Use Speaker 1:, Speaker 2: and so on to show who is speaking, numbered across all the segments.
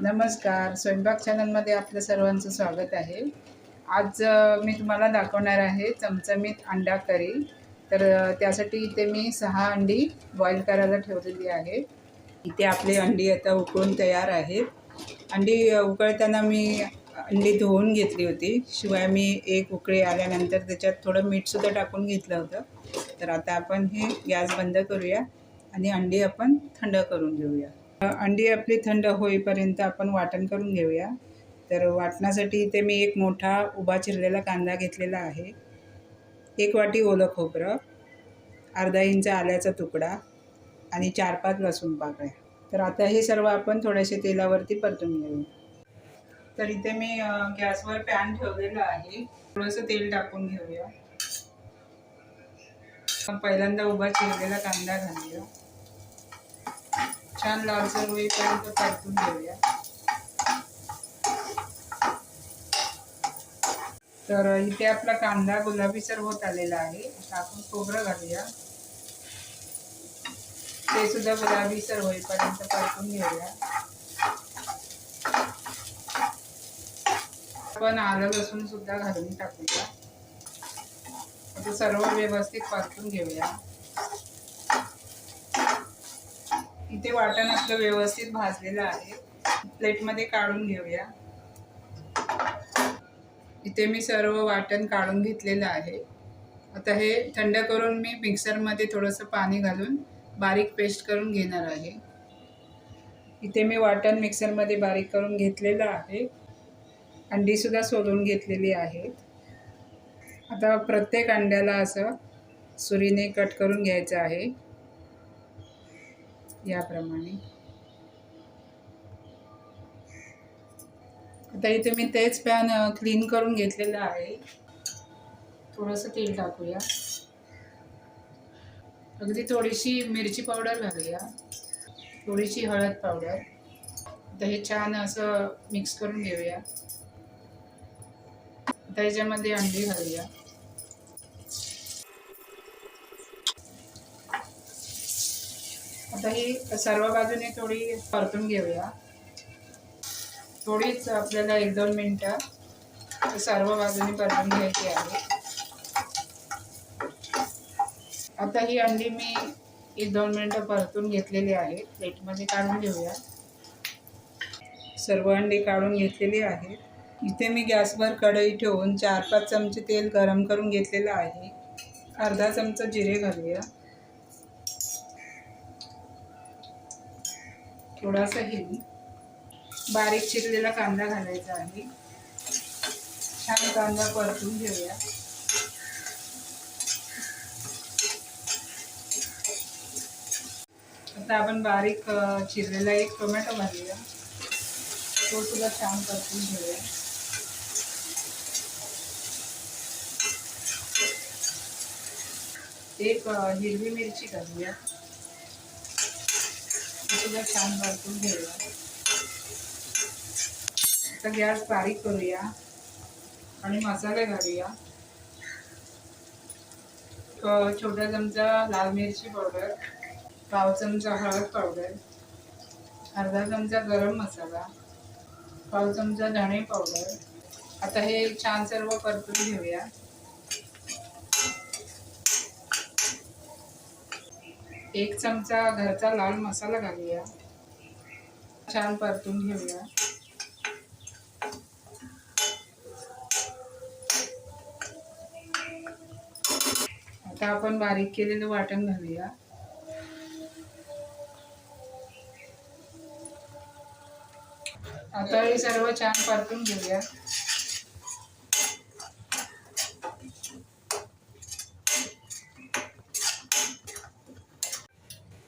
Speaker 1: नमस्कार. स्वयंपाक चॅनलमध्ये आपलं सर्वांचं स्वागत आहे. आज मी तुम्हाला दाखवणार आहे चमचमीत अंडा करी. तर त्यासाठी इथे मी सहा अंडी बॉईल करायला ठेवलेली आहे. इथे आपली अंडी आता उकळून तयार आहेत. अंडी उकळताना मी अंडी धुवून घेतली होती. शिवाय मी एक उकळी आल्यानंतर त्याच्यात थोडं मीठसुद्धा टाकून घेतलं होतं. तर आता आपण हे गॅस बंद करूया आणि अंडी आपण थंड करून घेऊया. अंडी आपली थंड होईपर्यंत आपण वाटण करून घेऊया. तर वाटणासाठी इथे मी एक मोठा उभा चिरलेला कांदा घेतलेला आहे. एक वाटी ओलं खोबरं अर्धा इंच आल्याचा तुकडा आणि चार पाच लसूण पाकळ्या. तर आता हे सर्व आपण थोडेसे तेलावरती परतून घेऊ. तर इथे मी गॅसवर पॅन ठेवलेलं आहे. थोडंसं तेल टाकून घेऊया. पहिल्यांदा उभा चिरलेला कांदा घालूया. छान लालसर होईपर्यंत परतून घेऊया तर इथे आपला कांदा गुलाबीसर होत आलेला आहे. आता आपण खोबरं घालूया. ते सुद्धा गुलाबीसर होईपर्यंत परतून घेऊया आपण आलं लसूण सुद्धा घालून टाकूया. आता सर्व व्यवस्थित परतून घेऊया. इथे वाटण आपलं व्यवस्थित भाजलेलं आहे. प्लेटमध्ये काढून घेऊया. इथे मी सर्व वाटण काढून घेतलेलं आहे. आता हे थंड करून मी मिक्सरमध्ये थोडंसं पाणी घालून बारीक पेस्ट करून घेणार आहे. इथे मी वाटण मिक्सरमध्ये बारीक करून घेतलेलं आहे. अंडीसुद्धा सोलून घेतलेली आहेत. आता प्रत्येक अंड्याला असं सुरीने कट करून घ्यायचं आहे. याप्रमाणे. आता इथे मी तेच पॅन क्लीन करून घेतलेलं आहे. थोडंसं तेल टाकूया. अगदी थोडीशी मिरची पावडर घालूया. थोडीशी हळद पावडर. आता हे छान असं मिक्स करून घेऊया. आता याच्यामध्ये अंडी घालूया. आता ही सर्व बाजूने थोडी परतून घेऊया. थोडीच आपल्याला एक दोन मिनटं सर्व बाजूने परतून घ्यायची आहे. आता ही अंडी मी एक दोन मिनटं परतून घेतलेली आहे. प्लेटमध्ये काढून घेऊया. सर्व अंडी काढून घेतलेली आहे. इथे मी गॅसवर कढई ठेवून चार पाच चमचे तेल गरम करून घेतलेलं आहे. अर्धा चमचा जिरे घालूया. थोडासा हिंग बारीक चिरलेला कांदा घालायचा आहे. छान कांदा परतून घेऊया. आता आपण बारीक चिरलेला एक टोमॅटो घालूया. तो सुद्धा छान परतून घेऊया. एक हिरवी मिरची घालूया. सुद्धा छान परतून घेऊया आता गॅस बारीक करूया आणि मसाले घालूया. छोटा चमचा लाल मिरची पावडर पाव चमचा हळद पावडर अर्धा चमचा गरम मसाला पाव चमचा धणे पावडर आता हे छान सर्व परतून घेऊया. एक चमचा घरचा लाल मसाला घालूया. छान परतून घेऊया. आता आपण बारीक केलेलं वाटण घालूया. आता हे सर्व छान परतून घेऊया.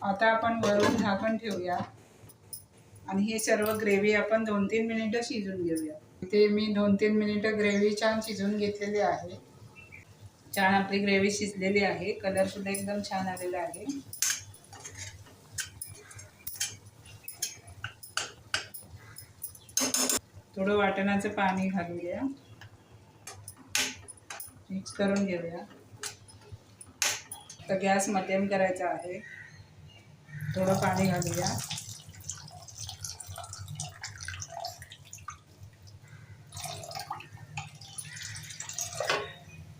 Speaker 1: आता आपण वरून झाकण ठेवूया. आणि हे सर्व ग्रेव्ही आपण दोन तीन मिनिटं शिजून घेऊया. इथे मी दोन तीन मिनिटं ग्रेव्ही छान शिजून घेतलेली आहे. छान आपली ग्रेव्ही शिजलेली आहे. कलरसुद्धा एकदम छान आलेला आहे. थोडं वाटणाचं पाणी घालूया. मिक्स करून घेऊया. तर गॅस मध्यम करायचा आहे. थोडं पाणी घालूया.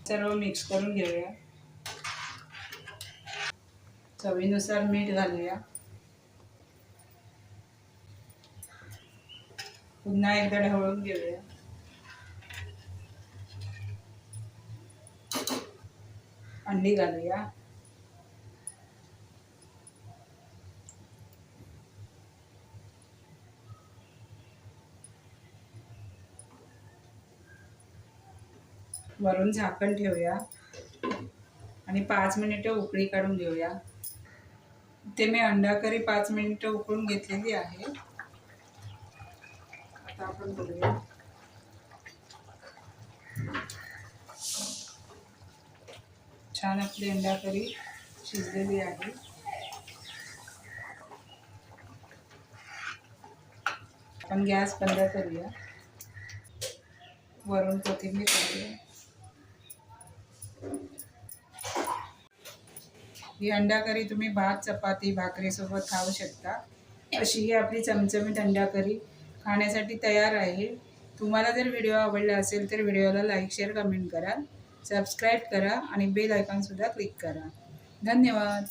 Speaker 1: सर्व मिक्स करून घेऊया. चवीनुसार मीठ घालूया. पुन्हा एकदा ढवळून घेऊया. अंडी घालूया. वरून झाकण ठेवूया. आणि पाच मिनिटं उकळी काढून घेऊया. ते मी अंडा करी पाच मिनिटं उकळून घेतलेली आहे. आता आपण बघूया. छान आपली अंडा करी शिजलेली आहे. आपण गॅस बंद करूया. वरून कोथिंबीर करूया ही अंडा करी तुम्ही भात चपाती भाकरीसोबत खाऊ शकता. अशी ही आपली चमचमीत अंडा करी खाण्यासाठी तयार आहे. तुम्हाला जर व्हिडिओ आवडला असेल तर व्हिडिओला लाईक शेअर कमेंट करा. सबस्क्राईब करा आणि बेल आयकॉनसुद्धा क्लिक करा. धन्यवाद.